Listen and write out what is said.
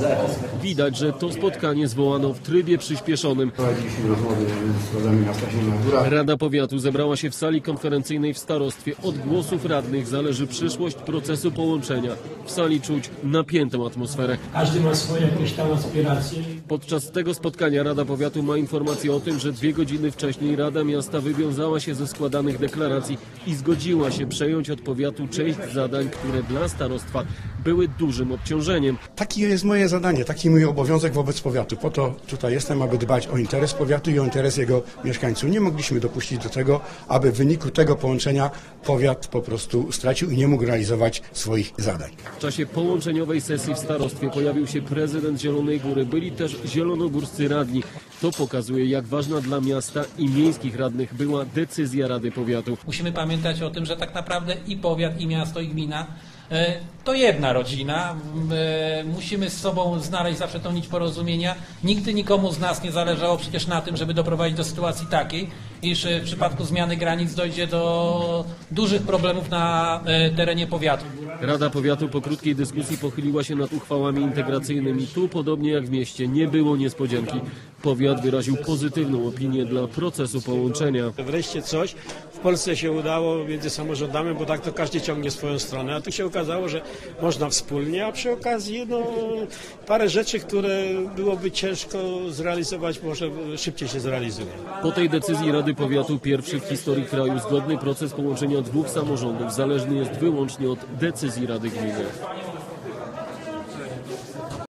запись. Widać, że to spotkanie zwołano w trybie przyspieszonym. Rada Powiatu zebrała się w sali konferencyjnej w starostwie. Od głosów radnych zależy przyszłość procesu połączenia. W sali czuć napiętą atmosferę. Każdy ma swoje jakieś tam aspiracje. Podczas tego spotkania Rada Powiatu ma informację o tym, że dwie godziny wcześniej Rada Miasta wywiązała się ze składanych deklaracji i zgodziła się przejąć od powiatu część zadań, które dla starostwa były dużym obciążeniem. Taki jest moje zadanie, taki mój obowiązek wobec powiatu. Po to tutaj jestem, aby dbać o interes powiatu i o interes jego mieszkańców. Nie mogliśmy dopuścić do tego, aby w wyniku tego połączenia powiat po prostu stracił i nie mógł realizować swoich zadań. W czasie połączeniowej sesji w starostwie pojawił się prezydent Zielonej Góry. Byli też zielonogórscy radni. To pokazuje, jak ważna dla miasta i miejskich radnych była decyzja Rady Powiatu. Musimy pamiętać o tym, że tak naprawdę i powiat, i miasto, i gmina e, to jedna rodzina. E, Musimy z sobą znaleźć zawsze tą nić porozumienia. Nigdy nikomu z nas nie zależało przecież na tym, żeby doprowadzić do sytuacji takiej, iż e, w przypadku zmiany granic dojdzie do dużych problemów na terenie powiatu. Rada Powiatu po krótkiej dyskusji pochyliła się nad uchwałami integracyjnymi. Tu, podobnie jak w mieście, nie było niespodzianki. Powiat wyraził pozytywną opinię dla procesu połączenia. Wreszcie coś w Polsce się udało między samorządami, bo tak to każdy ciągnie swoją stronę, a tu się okazało, że można wspólnie, a przy okazji no, parę rzeczy, które byłoby ciężko zrealizować, może szybciej się zrealizuje. Po tej decyzji Rady Powiatu pierwszy w historii kraju zgodny proces połączenia dwóch samorządów zależny jest wyłącznie od decyzji Rady Gminy.